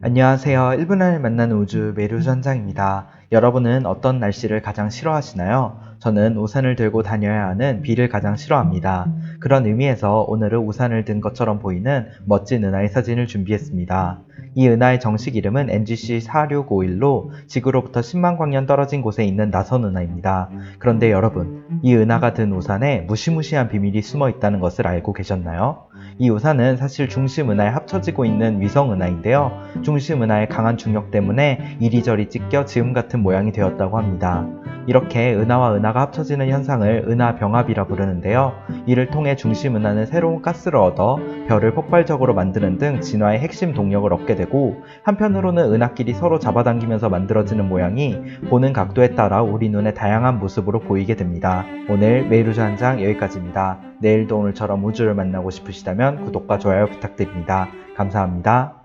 안녕하세요. 1분 안에 만나는 우주 메루즈 원장입니다. 여러분은 어떤 날씨를 가장 싫어하시나요? 저는 우산을 들고 다녀야 하는 비를 가장 싫어합니다. 그런 의미에서 오늘은 우산을 든 것처럼 보이는 멋진 은하의 사진을 준비했습니다. 이 은하의 정식 이름은 NGC 4651로 지구로부터 10만 광년 떨어진 곳에 있는 나선 은하입니다. 그런데 여러분, 이 은하가 든 우산에 무시무시한 비밀이 숨어 있다는 것을 알고 계셨나요? 이 우산은 사실 중심 은하에 합쳐지고 있는 위성 은하인데요. 중심 은하의 강한 중력 때문에 이리저리 찢겨 지금 같은 모양이 되었다고 합니다. 이렇게 은하와 은하가 합쳐지는 현상을 은하 병합이라 부르는데요. 이를 통해 중심 은하는 새로운 가스를 얻어 별을 폭발적으로 만드는 등 진화의 핵심 동력을 얻게 되고 한편으로는 은하끼리 서로 잡아당기면서 만들어지는 모양이 보는 각도에 따라 우리 눈에 다양한 모습으로 보이게 됩니다. 오늘 메이루즈 한 장 여기까지입니다. 내일도 오늘처럼 우주를 만나고 싶으시다면 구독과 좋아요 부탁드립니다. 감사합니다.